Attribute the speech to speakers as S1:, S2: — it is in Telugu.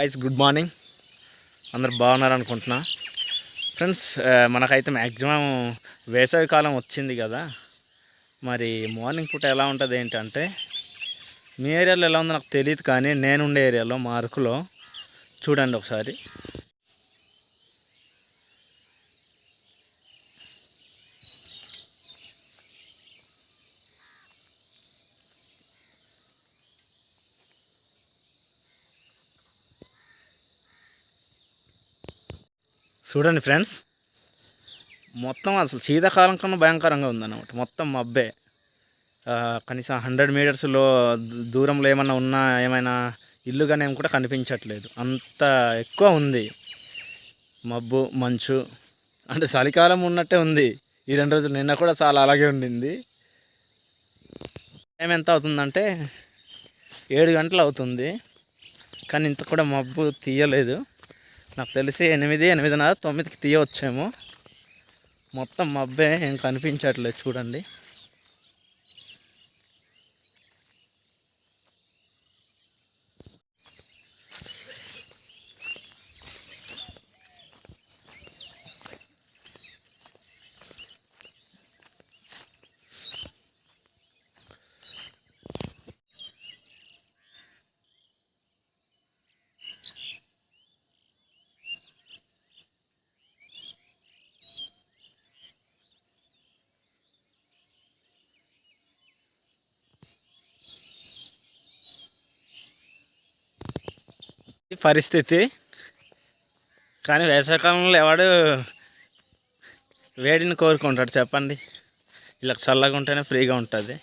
S1: గైస్ గుడ్ మార్నింగ్ అందరు బాగున్నారు అనుకుంటున్నా. ఫ్రెండ్స్ మనకైతే మ్యాక్సిమం వేసవి కాలం వచ్చింది కదా. మరి మార్నింగ్ పూట ఎలా ఉంటుంది ఏంటంటే మీ ఏరియాలో ఎలా ఉందో నాకు తెలియదు కానీ నేను ఉండే ఏరియాలో మా అరకులో చూడండి ఒకసారి. చూడండి ఫ్రెండ్స్ మొత్తం అసలు శీతాకాలం కన్నా భయంకరంగా ఉందన్నమాట. మొత్తం మబ్బే. కనీసం హండ్రెడ్ మీటర్స్లో దూరంలో ఏమన్నా ఉన్నా ఏమైనా ఇల్లు కానీ ఏమి కూడా కనిపించట్లేదు. అంత ఎక్కువ ఉంది. మబ్బు మంచు అంటే చలికాలం ఉన్నట్టే ఉంది. ఈ రెండు రోజులు నిన్న కూడా చాలా అలాగే ఉండింది. టైం ఎంత అవుతుందంటే ఏడు గంటలు అవుతుంది. కానీ ఇంత కూడా మబ్బు తీయలేదు. నాకు తెలిసి ఎనిమిది ఎనిమిదిన్నర తొమ్మిదికి తీయవచ్చేమో మొత్తం మబ్బే ఏం కనిపించట్లేదు చూడండి. పరిస్థితి. కానీ వేసవికాలంలో ఎవడు వేడిని కోరుకుంటాడు చెప్పండి. ఇలా చల్లగా ఉంటేనే ఫ్రీగా ఉంటుంది.